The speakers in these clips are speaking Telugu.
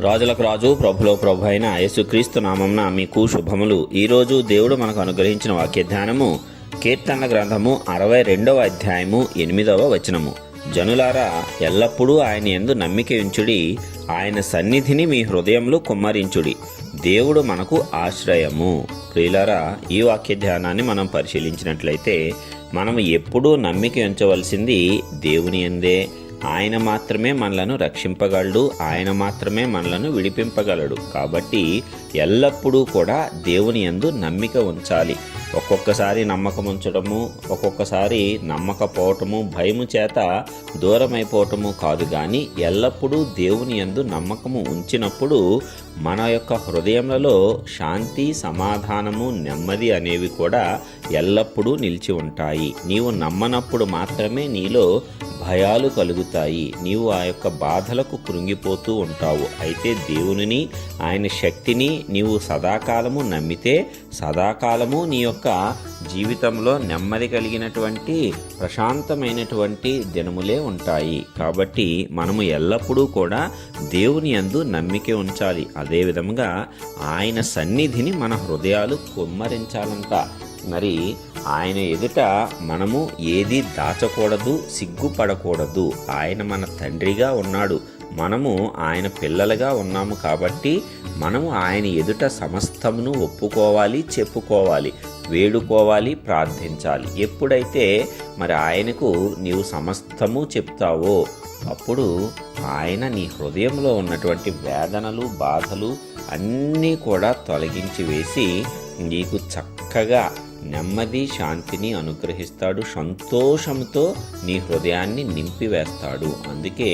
రాజులకు రాజు ప్రభులో ప్రభు అయిన యేసుక్రీస్తు నామంన మీకు శుభములు. ఈరోజు దేవుడు మనకు అనుగ్రహించిన వాక్య ధ్యానము కీర్తన గ్రంథము అరవై రెండవ అధ్యాయము ఎనిమిదవ వచనము. జనులారా ఎల్లప్పుడూ ఆయన ఎందు నమ్మిక ఉంచుడి ఆయన సన్నిధిని మీ హృదయంలో కుమ్మరించుడి. దేవుడు మనకు ఆశ్రయము. ప్రియులారా ఈ వాక్య ధ్యానాన్ని మనం పరిశీలించినట్లయితే మనం ఎప్పుడూ నమ్మిక ఉంచవలసింది దేవుని ఎందే ఆయన మాత్రమే మనలను రక్షింపగలడు ఆయన మాత్రమే మనలను విడిపింపగలడు. కాబట్టి ఎల్లప్పుడూ కూడా దేవుని యందు నమ్మిక ఉంచాలి. ఒక్కొక్కసారి నమ్మకం ఉంచడము ఒక్కొక్కసారి నమ్మకపోవటము భయము చేత దూరమైపోవటము కాదు కానీ ఎల్లప్పుడూ దేవుని యందు నమ్మకము ఉంచినప్పుడు మన యొక్క హృదయములలో శాంతి సమాధానము నెమ్మది అనేవి కూడా ఎల్లప్పుడూ నిలిచి ఉంటాయి. నీవు నమ్మనప్పుడు మాత్రమే నీలో భయాలు కలుగుతాయి. నీవు ఆ యొక్క బాధలకు కృంగిపోతూ ఉంటావు. అయితే దేవునిని ఆయన శక్తిని నీవు సదాకాలము నమ్మితే సదాకాలము నీ యొక్క జీవితంలో నెమ్మది కలిగినటువంటి ప్రశాంతమైనటువంటి దినములే ఉంటాయి. కాబట్టి మనము ఎల్లప్పుడూ కూడా దేవుని అందు నమ్మిక ఉంచాలి. అదేవిధంగా ఆయన సన్నిధిని మన హృదయాలు కుమ్మరించాలంట. మరి ఆయన ఎదుట మనము ఏది దాచకూడదు సిగ్గుపడకూడదు. ఆయన మన తండ్రిగా ఉన్నాడు. మనము ఆయన పిల్లలుగా ఉన్నాము కాబట్టి మనము ఆయన ఎదుట సమస్తమును ఒప్పుకోవాలి చెప్పుకోవాలి వేడుకోవాలి ప్రార్థించాలి. ఎప్పుడైతే మరి ఆయనకు నీవు సమస్తము చెప్తావో అప్పుడు ఆయన నీ హృదయంలో ఉన్నటువంటి వేదనలు బాధలు అన్నీ కూడా తొలగించి వేసి నీకు చక్కగా నెమ్మది శాంతిని అనుగ్రహిస్తాడు సంతోషంతో నీ హృదయాన్ని నింపివేస్తాడు. అందుకే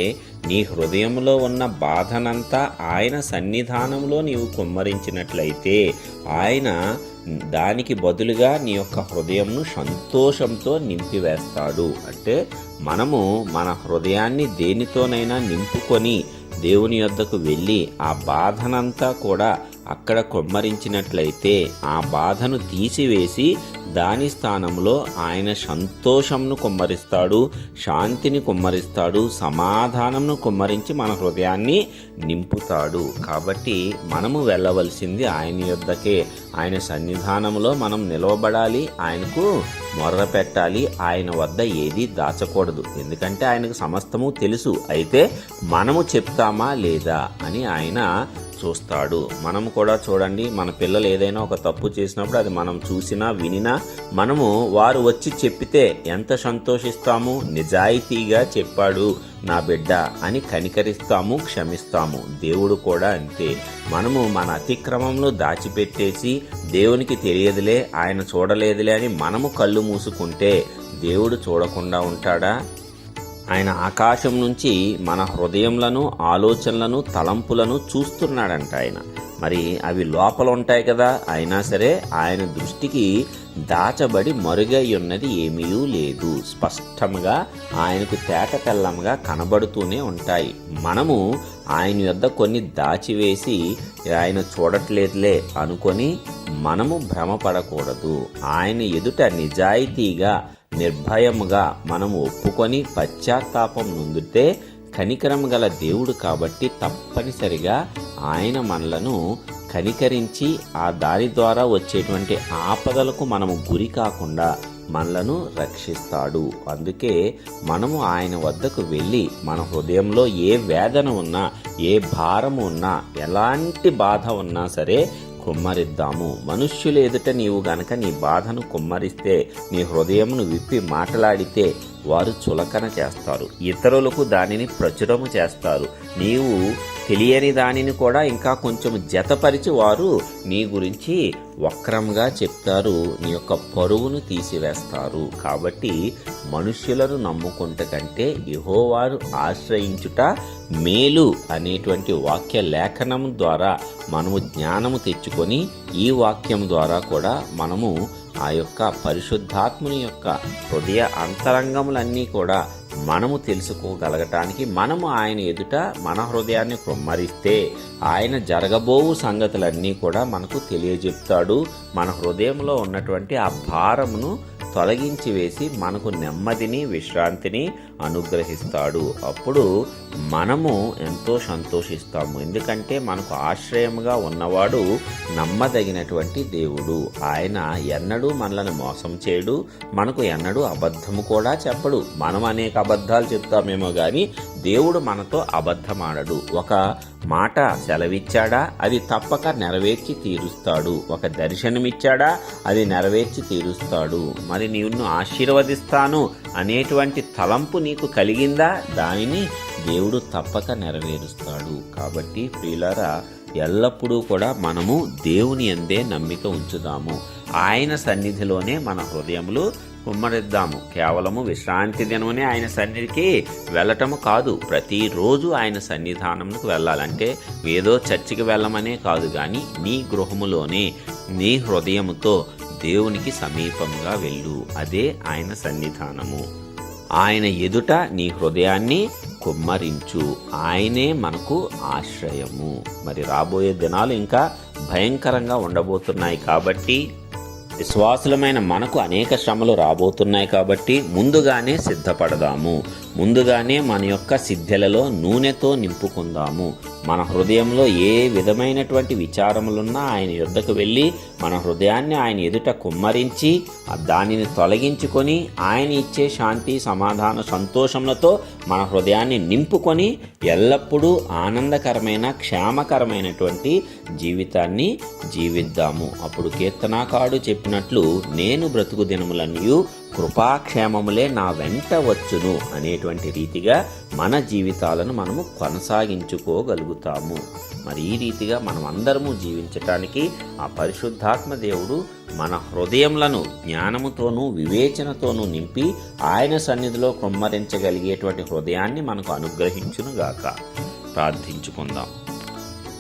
నీ హృదయంలో ఉన్న బాధనంతా ఆయన సన్నిధానంలో నీవు కుమ్మరించినట్లయితే ఆయన దానికి బదులుగా నీ యొక్క హృదయంను సంతోషంతో నింపివేస్తాడు. అంటే మనము మన హృదయాన్ని దేనితోనైనా నింపుకొని దేవుని యొద్దకు వెళ్ళి ఆ బాధనంతా కూడా అక్కడ కొమ్మరించినట్లయితే ఆ బాధను తీసివేసి దాని స్థానంలో ఆయన సంతోషంను కుమ్మరిస్తాడు శాంతిని కుమ్మరిస్తాడు సమాధానంను కుమ్మరించి మన హృదయాన్ని నింపుతాడు. కాబట్టి మనము వెళ్ళవలసింది ఆయన యొద్దకే. ఆయన సన్నిధానంలో మనం నిలవబడాలి ఆయనకు మొర్ర పెట్టాలి ఆయన వద్ద ఏది దాచకూడదు. ఎందుకంటే ఆయనకు సమస్తము తెలుసు. అయితే మనము చెప్తామా లేదా అని ఆయన చూస్తాడు. మనం కూడా చూడండి మన పిల్లలు ఏదైనా ఒక తప్పు చేసినప్పుడు అది మనం చూసినా వినినా మనము వారు వచ్చి చెప్పితే ఎంత సంతోషిస్తాము నిజాయితీగా చెప్పాడు నా బిడ్డ అని కనికరిస్తాము క్షమిస్తాము. దేవుడు కూడా అంతే. మనము మన అతిక్రమంలో దాచిపెట్టేసి దేవునికి తెలియదులే ఆయన చూడలేదులే అని మనము కళ్ళు మూసుకుంటే దేవుడు చూడకుండా ఉంటాడా? ఆయన ఆకాశం నుంచి మన హృదయంలను ఆలోచనలను తలంపులను చూస్తున్నాడంట ఆయన. మరి అవి లోపల ఉంటాయి కదా అయినా సరే ఆయన దృష్టికి దాచబడి మరుగై ఉన్నది ఏమీ లేదు. స్పష్టంగా ఆయనకు తేట తెల్లంగా కనబడుతూనే ఉంటాయి. మనము ఆయన యొద్ద కొన్ని దాచివేసి ఆయన చూడట్లేదులే అనుకొని మనము భ్రమపడకూడదు. ఆయన ఎదుట నిజాయితీగా నిర్భయముగా మనము ఒప్పుకొని పశ్చాత్తాపం నొందితే కనికరం గల దేవుడు కాబట్టి తప్పనిసరిగా ఆయన మనలను కనికరించి ఆ దారి ద్వారా వచ్చేటువంటి ఆపదలకు మనము గురి కాకుండా మనలను రక్షిస్తాడు. అందుకే మనము ఆయన వద్దకు వెళ్ళి మన హృదయంలో ఏ వేదన ఉన్నా ఏ భారం ఉన్నా ఎలాంటి బాధ ఉన్నా సరే కుమ్మరిద్దాము. మనుష్యులు ఎదుట నీవు గనక నీ బాధను కుమ్మరిస్తే నీ హృదయమును విప్పి మాట్లాడితే వారు చులకన చేస్తారు. ఇతరులకు దానిని ప్రచురము చేస్తారు. నీవు తెలియని దానిని కూడా ఇంకా కొంచెం జతపరిచి వారు నీ గురించి వక్రంగా చెప్తారు. నీ యొక్క పరువును తీసివేస్తారు. కాబట్టి మనుష్యులను నమ్ముకుంట కంటే యహోవారు ఆశ్రయించుట మేలు అనేటువంటి వాక్య లేఖనం ద్వారా మనము జ్ఞానము తెచ్చుకొని ఈ వాక్యం ద్వారా కూడా మనము ఆ యొక్క పరిశుద్ధాత్ముని యొక్క హృదయ అంతరంగములన్నీ కూడా మనము తెలుసుకోగలగటానికి మనము ఆయన ఎదుట మన హృదయాన్ని కుమ్మరిస్తే ఆయన జరగబోవు సంగతులన్నీ కూడా మనకు తెలియజెప్తాడు. మన హృదయంలో ఉన్నటువంటి ఆ భారమును తొలగించి వేసి మనకు నెమ్మదిని విశ్రాంతిని అనుగ్రహిస్తాడు. అప్పుడు మనము ఎంతో సంతోషిస్తాము. ఎందుకంటే మనకు ఆశ్రయముగా ఉన్నవాడు నమ్మదగినటువంటి దేవుడు. ఆయన ఎన్నడూ మనల్ని మోసం చేయడు. మనకు ఎన్నడూ అబద్ధము కూడా చెప్పడు. మనం అనేక అబద్ధాలు చెప్తామేమో కానీ దేవుడు మనతో అబద్ధమాడడు. ఒక మాట సెలవిచ్చాడా? అది తప్పక నెరవేర్చి తీరుస్తాడు. ఒక దర్శనమిచ్చాడా? అది నెరవేర్చి తీరుస్తాడు. మరి నిన్ను ఆశీర్వదిస్తాను అనేటువంటి తలంపు నీకు కలిగిందా? దానిని దేవుడు తప్పక నెరవేరుస్తాడు. కాబట్టి ప్రియులారా ఎల్లప్పుడూ కూడా మనము దేవుని అందే నమ్మిక ఉంచుదాము. ఆయన సన్నిధిలోనే మన హృదయములు కుమ్మరిద్దాము. కేవలము విశ్రాంతి దినమునే ఆయన సన్నిధికి వెళ్ళటము కాదు. ప్రతిరోజు ఆయన సన్నిధానంకు వెళ్ళాలంటే ఏదో చర్చికి వెళ్ళమనే కాదు. కానీ నీ గృహములోనే నీ హృదయముతో దేవునికి సమీపంగా వెళ్ళు. అదే ఆయన సన్నిధానము. ఆయన ఎదుట నీ హృదయాన్ని కుమ్మరించు. ఆయనే మనకు ఆశ్రయము. మరి రాబోయే దినాలు ఇంకా భయంకరంగా ఉండబోతున్నాయి కాబట్టి విశ్వాసులమైన మనకు అనేక శ్రమలు రాబోతున్నాయి కాబట్టి ముందుగానే సిద్ధపడదాము. ముందుగానే మన యొక్క సిద్ధలలో నూనెతో నింపుకుందాము. మన హృదయంలో ఏ విధమైనటువంటి విచారములున్నా ఆయన యుద్ధకు వెళ్ళి మన హృదయాన్ని ఆయన ఎదుట కుమ్మరించి దానిని తొలగించుకొని ఆయన ఇచ్చే శాంతి సమాధాన సంతోషములతో మన హృదయాన్ని నింపుకొని ఎల్లప్పుడూ ఆనందకరమైన క్షేమకరమైనటువంటి జీవితాన్ని జీవిద్దాము. అప్పుడు కీర్తనాకాడు చెప్పినట్లు నేను బ్రతుకు దినములన్నీ కృపాక్షేమములే నా వెంట వచ్చును అనేటువంటి రీతిగా మన జీవితాలను మనము కొనసాగించుకోగలుగుతాము. మరి ఈ రీతిగా మనం అందరము జీవించటానికి ఆ పరిశుద్ధ ఆత్మదేవుడు మన హృదయంలను జ్ఞానముతోనూ వివేచనతోనూ నింపి ఆయన సన్నిధిలో కుమ్మరించగలిగేటువంటి హృదయాన్ని మనకు అనుగ్రహించునుగాక. ప్రార్థించుకుందాం.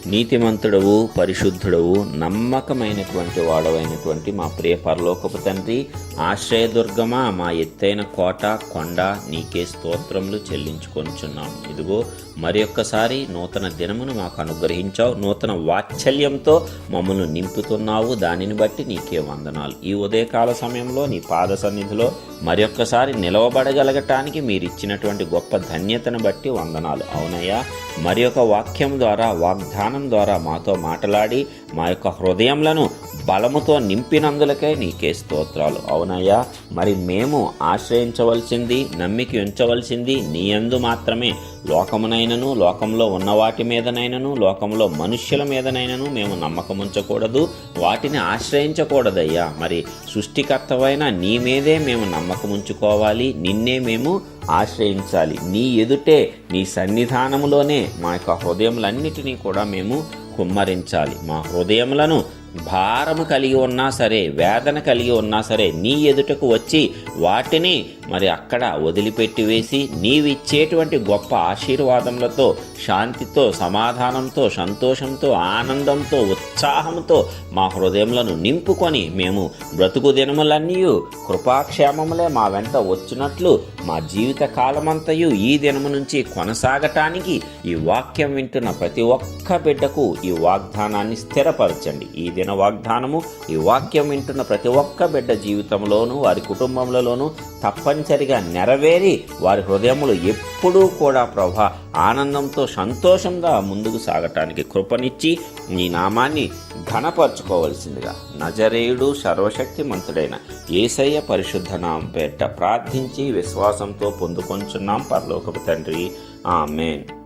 నీతిమంతుడవు పరిశుద్ధుడవు నమ్మకమైనటువంటి వాడవైనటువంటి మా ప్రియ పరలోకపు తండ్రి ఆశ్రయదుర్గమా మా ఎత్తైన కోట కొండ నీకే స్తోత్రములు చెల్లించుకొనిచున్నాం. ఇదిగో మరి ఒక్కసారి నూతన దినమును మాకు అనుగ్రహించావు. నూతన వాత్సల్యంతో మమ్మల్ని నింపుతున్నావు. దానిని బట్టి నీకే వందనాలు. ఈ ఉదయకాల సమయంలో నీ పాద సన్నిధిలో మరొక్కసారి నిలవబడగలగటానికి మీరు ఇచ్చినటువంటి గొప్ప ధన్యతను బట్టి వందనాలు. అవునయ్యా మరి ఒక వాక్యం ద్వారా వాగ్దానం ద్వారా మాతో మాట్లాడి మా యొక్క హృదయంలను బలముతో నింపినందులకే నీకే స్తోత్రాలు. అవునయ్యా మరి మేము ఆశ్రయించవలసింది నమ్మిక ఉంచవలసింది నీ యందు మాత్రమే. లోకమునైనను లోకంలో ఉన్న వాటి మీదనైనను లోకంలో మనుష్యుల మీదనైనను మేము నమ్మకం ఉంచకూడదు వాటిని ఆశ్రయించకూడదయ్యా. మరి సృష్టికర్తవైన నీ మీదే మేము నమ్మకం ఉంచుకోవాలి నిన్నే మేము ఆశ్రయించాలి. నీ ఎదుటే నీ సన్నిధానములోనే మా యొక్క హృదయములన్నిటినీ కూడా మేము కుమ్మరించాలి. మా హృదయములను భారము కలిగి ఉన్నా సరే వేదన కలిగి ఉన్నా సరే నీ ఎదుటకు వచ్చి వాటిని మరి అక్కడ వదిలిపెట్టి వేసి నీవిచ్చేటువంటి గొప్ప ఆశీర్వాదములతో శాంతితో సమాధానంతో సంతోషంతో ఆనందంతో ఉత్సాహంతో మా హృదయములను నింపుకొని మేము బ్రతుకు దినములన్నీ కృపాక్షేమములే మా వెంట వచ్చినట్లు మా జీవిత కాలమంతయు ఈ దినము నుంచి కొనసాగటానికి ఈ వాక్యం వింటున్న ప్రతి ఒక్క బిడ్డకు ఈ వాగ్దానాన్ని స్థిరపరచండి. ఈ వాగ్దానము. ఈ వాక్యం వింటున్న ప్రతి ఒక్క బిడ్డ జీవితంలోనూ వారి కుటుంబంలోనూ తప్పనిసరిగా నెరవేరి వారి హృదయములు ఎప్పుడూ కూడా ప్రభా ఆనందంతో సంతోషంగా ముందుకు సాగటానికి కృపనిచ్చి నీ నామాన్ని ఘనపరచుకోవలసిందిగా నజరేయుడు సర్వశక్తిమంతుడైన ఏసయ్య పరిశుద్ధ నామం పేట ప్రార్థించి విశ్వాసంతో పొందుకొంచున్నాం పరలోకపు తండ్రి. ఆమెన్.